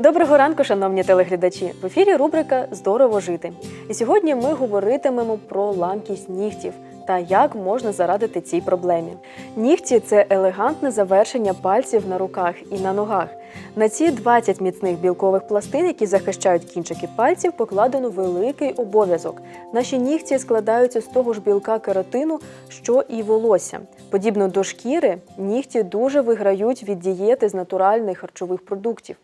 Доброго ранку, шановні телеглядачі! В ефірі рубрика Здорово жити. І сьогодні ми говоритимемо про ламкість нігтів та як можна зарадити цій проблемі. Нігті це елегантне завершення пальців на руках і на ногах. На ці 20 міцних білкових пластин, які захищають кінчики пальців, покладено великий обов'язок. Наші нігті складаються з того ж білка кератину, що і волосся. Подібно до шкіри, нігті дуже виграють від дієти з натуральних харчових продуктів.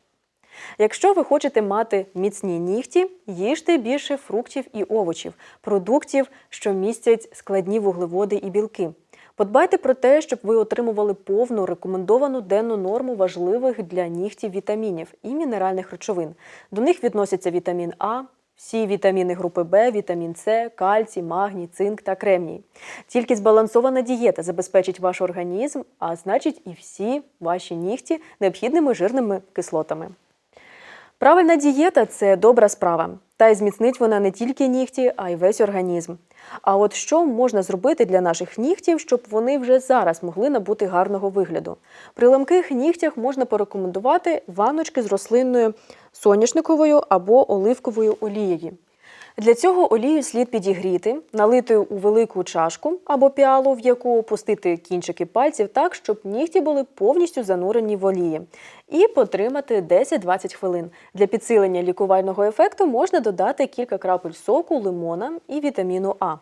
Якщо ви хочете мати міцні нігті, їжте більше фруктів і овочів, продуктів, що містять складні вуглеводи і білки. Подбайте про те, щоб ви отримували повну рекомендовану денну норму важливих для нігтів вітамінів і мінеральних речовин. До них відносяться вітамін А, всі вітаміни групи Б, вітамін С, кальцій, магній, цинк та кремній. Тільки збалансована дієта забезпечить ваш організм, а значить і всі ваші нігті необхідними жирними кислотами. Правильна дієта це добра справа. Та й зміцнить вона не тільки нігті, а й весь організм. А от що можна зробити для наших нігтів, щоб вони вже зараз могли набути гарного вигляду? При ламких нігтях можна порекомендувати ванночки з рослинною соняшниковою або оливковою олією. Для цього олію слід підігріти, налити у велику чашку або піалу, в яку опустити кінчики пальців так, щоб нігті були повністю занурені в олії, і потримати 10-20 хвилин. Для підсилення лікувального ефекту можна додати кілька крапель соку, лимона і вітаміну А.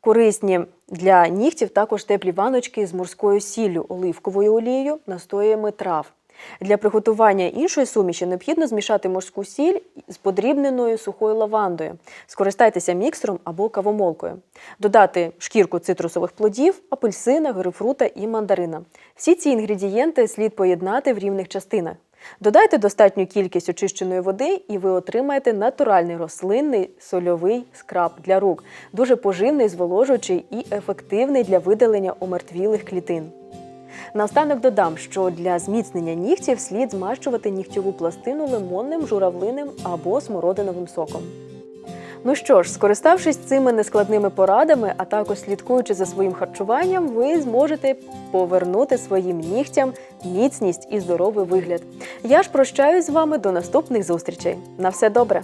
Корисні для нігтів також теплі ваночки з морською сіллю, оливковою олією, настоями трав. Для приготування іншої суміші необхідно змішати морську сіль з подрібненою сухою лавандою. Скористайтеся міксером або кавомолкою. Додати шкірку цитрусових плодів, апельсина, грейпфрута і мандарина. Всі ці інгредієнти слід поєднати в рівних частинах. Додайте достатню кількість очищеної води, і ви отримаєте натуральний рослинний сольовий скраб для рук, дуже поживний, зволожуючий і ефективний для видалення омертвілих клітин. Наостанок додам, що для зміцнення нігтів слід змащувати нігтєву пластину лимонним, журавлиним або смородиновим соком. Ну що ж, скориставшись цими нескладними порадами, а також слідкуючи за своїм харчуванням, ви зможете повернути своїм нігтям міцність і здоровий вигляд. Я ж прощаюсь з вами до наступних зустрічей. На все добре!